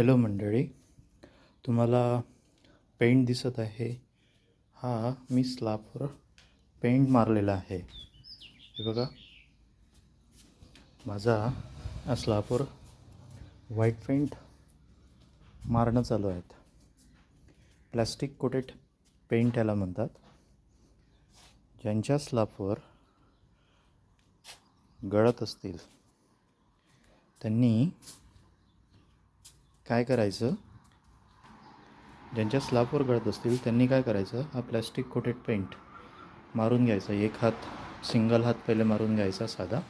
Hello मंडळी तुम्हाला paint दिसत आहे. हा मी स्लाबवर पेंट मारलेला आहे. हे बघा. माझा या स्लाबवर व्हाईट पेंट मारणं चालू आहेत. प्लॅस्टिक कोटेड पेंट याला म्हणतात. ज्यांच्या स्लाबवर गळत असतील त्यांनी काय करायचं? ज्यांच्या स्लाबवर गळत असतील त्यांनी काय करायचं? हा प्लॅस्टिक कोटेड पेंट मारून घ्यायचा. एक हात सिंगल हात पहिले मारून घ्यायचा साधा.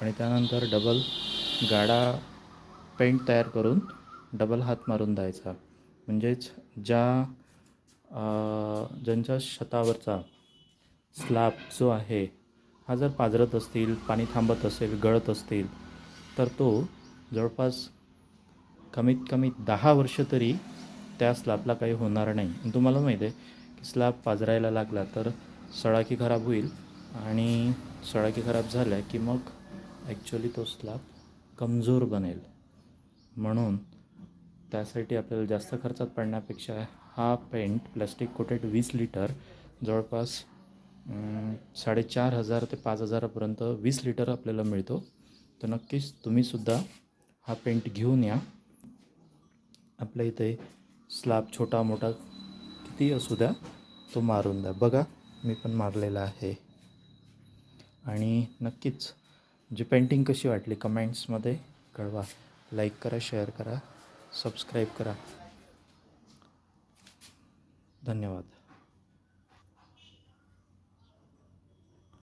आणि त्यानंतर डबल गाडा पेंट तयार करून डबल हात मारून द्यायचा म्हणजेच ज्या ज्यांच्या छतावरचा स्लॅब जो आहे हा जर पाजरत असतील पाणी थांबत असेल गळत असतील तर तो जवळपास कमीत कमी दहा वर्ष तरी त्या स्लॅबला काही होणार नाही. आणि तुम्हाला माहीत आहे की स्लॅब पाजरायला लागला तर सळाकी खराब होईल आणि सळाकी खराब झाल्या की मग ॲक्च्युली तो स्लॅब कमजोर बनेल. म्हणून त्यासाठी आपल्याला जास्त खर्चात पडण्यापेक्षा हा पेंट प्लॅस्टिक कोटेड वीस लिटर जवळपास साडेचार हजार ते पाच हजारापर्यंत वीस लिटर आपल्याला मिळतो. तर नक्कीच तुम्हीसुद्धा हा पेंट घेऊन या. आपल्या इथे स्लॅब छोटा मोठा किती असू द्या तो मारून द्या. बघा मी पण मारलेला आहे. आणि नक्कीच जी पेंटिंग कशी वाटली कमेंट्समध्ये कळवा. लाईक करा शेअर करा सबस्क्राईब करा. धन्यवाद.